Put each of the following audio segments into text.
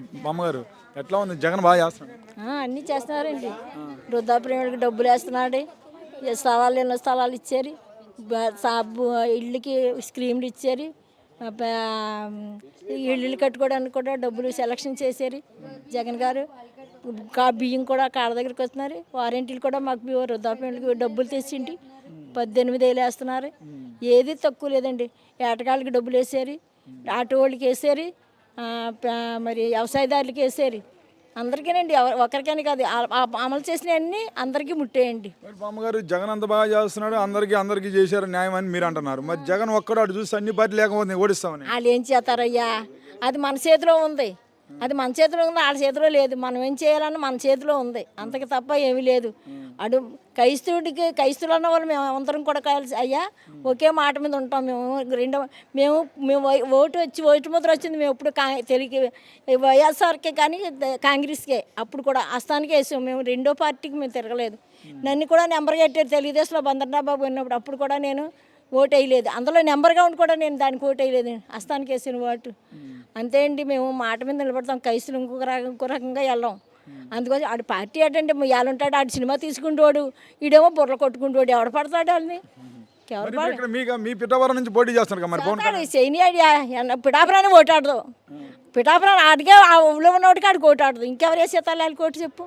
బామ్మగారు ఎట్లా ఉంది? జగన్ బాగా చేస్తున్నాడు. అన్నీ చేస్తున్నారండి. వృద్ధాప్రేమికి డబ్బులు వేస్తున్నాడు. స్థలాలు ఎన్నో స్థలాలు ఇచ్చారు. బ- సాబు ఇళ్ళకి స్క్రీమ్లు ఇచ్చారు. ఇళ్ళు కట్టుకోవడానికి కూడా డబ్బులు సెలక్షన్ చేశారు. జగన్ గారు కా బియ్యం కూడా కాడ దగ్గరికి వస్తున్నారు. వారంటీలు కూడా మాకు వృద్ధాప్రేమికి డబ్బులు తెచ్చింటి. పద్దెనిమిది వేలు వేస్తున్నారు. ఏది తక్కువ లేదండి. ఏటగాళ్ళకి డబ్బులు వేసారు ఆటో వాళ్ళకి వేసారు మరి వ్యవసాయదారులకి వేసారు అందరికీనండి ఒకరికని కాదు. అమలు చేసినవన్నీ అందరికీ ముట్టేయండి. మరి బామ్మగారు జగన్ అంత బాగా చేస్తున్నాడు అందరికీ అందరికీ చేశారు న్యాయం అని మీరు అంటున్నారు. మరి జగన్ ఒక్కడు అటు చూసి అన్ని పార్టీ లేకపోతే ఓడిస్తామని. వాళ్ళు ఏం చేస్తారయ్యా? అది మన చేతిలో ఉంది. అది మన చేతిలో ఉంది వాళ్ళ చేతిలో లేదు. మనం ఏం చేయాలని మన చేతిలో ఉంది. అంతకు తప్ప ఏమీ లేదు. అడు క్రైస్తవుడికి క్రైస్తువులు అన్న వాళ్ళు మేము అందరం కూడా కలిసి అయ్యా ఒకే మాట మీద ఉంటాం మేము. రెండో మేము మేము ఓటు వచ్చి ఓటు ముద్ర వచ్చింది మేము ఎప్పుడు కా తెలుగు వైఎస్ఆర్కే కానీ కాంగ్రెస్కే అప్పుడు కూడా అస్థానికే వేసాం. మేము రెండో పార్టీకి మేము తిరగలేదు. నన్ను కూడా నెంబర్ కట్టారు తెలుగుదేశంలో బందర్నా బాబు ఉన్నప్పుడు అప్పుడు కూడా నేను ఓటు వేయలేదు అందులో నెంబర్గా ఉండి కూడా నేను దానికి ఓటు వేయలేదు అస్తానికి వేసిన ఓటు. అంతే అండి. మేము మాట మీద నిలబడతాం. కైసులు ఇంకొక రకం ఇంకో రకంగా వెళ్ళాం. అందుకోసం ఆడు పార్టీ ఏంటంటే ఉంటాడు ఆడు సినిమా తీసుకుంటోడు. ఈడేమో బుర్రలు కొట్టుకుంటోడు. ఎవడు పడతాడు వాళ్ళని? ఎవరు మీ పిఠాపురం నుంచి పోటీ పడతాడు చేయనియాడు పిఠాపురాన్ని ఓటాడదు. పిఠాపురాన్ని ఆడికే ఆ ఊళ్ళో ఉన్నోడికి ఆడికి ఓటాడదు ఇంకెవరు వేసేస్తారు వాళ్ళకి ఓటు చెప్పు.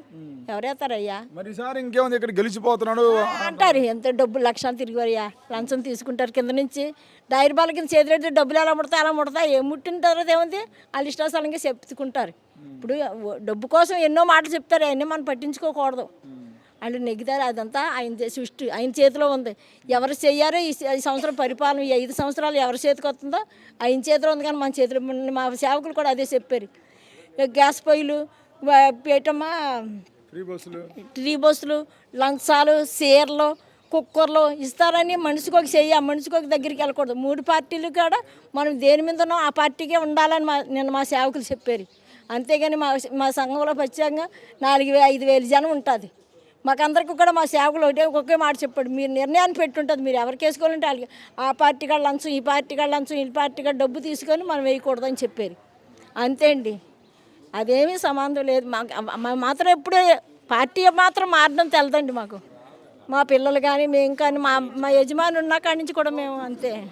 ఎవరు వేస్తారయ్యా? మరి ఈసారి ఇంకేముంది? ఇక్కడ గెలిచిపోతున్నాడు. అంటారు ఎంత డబ్బులు లక్షలు తిరిగివయ్యా లంచం తీసుకుంటారు కింద నుంచి. డైరీ బాల కింద చేతిరెడితే డబ్బులు ఎలా ముడతాయి అలా ముడతాయి. ఏం ముట్టిన తర్వాత ఏముంది వాళ్ళు ఇష్టాసలంగా చెప్పుకుంటారు. ఇప్పుడు డబ్బు కోసం ఎన్నో మాటలు చెప్తారు. అవన్నీ మనం పట్టించుకోకూడదు. వాళ్ళు నెగ్గుతారు అదంతా ఆయన సృష్టి ఆయన చేతిలో ఉంది. ఎవరు చెయ్యారో ఈ సంవత్సరం పరిపాలన ఈ ఐదు సంవత్సరాలు ఎవరి చేతికి వస్తుందో ఆయన చేతిలో ఉంది కానీ మన చేతిలో మా సేవకులు కూడా అదే చెప్పారు. గ్యాస్ పొయ్యిలు పీటమ్మ ఫ్రీ బస్సులు. లంచాలు చీరలు కుక్కర్లు ఇస్తారని మనిషికి ఒక చెయ్యి ఆ మనిషికి ఒక దగ్గరికి వెళ్ళకూడదు. మూడు పార్టీలు కూడా మనం దేని మీద ఉన్నాం ఆ పార్టీకే ఉండాలని మా నిన్న మా సేవకులు చెప్పారు. అంతేగాని మా మా సంఘంలో ప్రత్యేకంగా నాలుగు ఐదు వేలు జనం ఉంటుంది. మాకందరికి కూడా మా సేవకులు ఒకటే ఒకే మాట చెప్పాడు. మీరు నిర్ణయాన్ని పెట్టుంటుంది మీరు ఎవరికి వేసుకోవాలంటే వాళ్ళకి ఆ పార్టీ కాడ లంచం ఈ పార్టీ కాడ లంచం ఈ పార్టీ కాడ డబ్బు తీసుకొని మనం వేయకూడదని చెప్పారు. అంతే అండి. అదేమీ సంబంధం లేదు. మాకు మా- మాత్రం ఎప్పుడూ పార్టీ మాత్రం మారడం తెలదండి మాకు. మా పిల్లలు కానీ మేము కానీ మా మా యజమాని ఉన్న కాడి నుంచి కూడా మేము అంతే.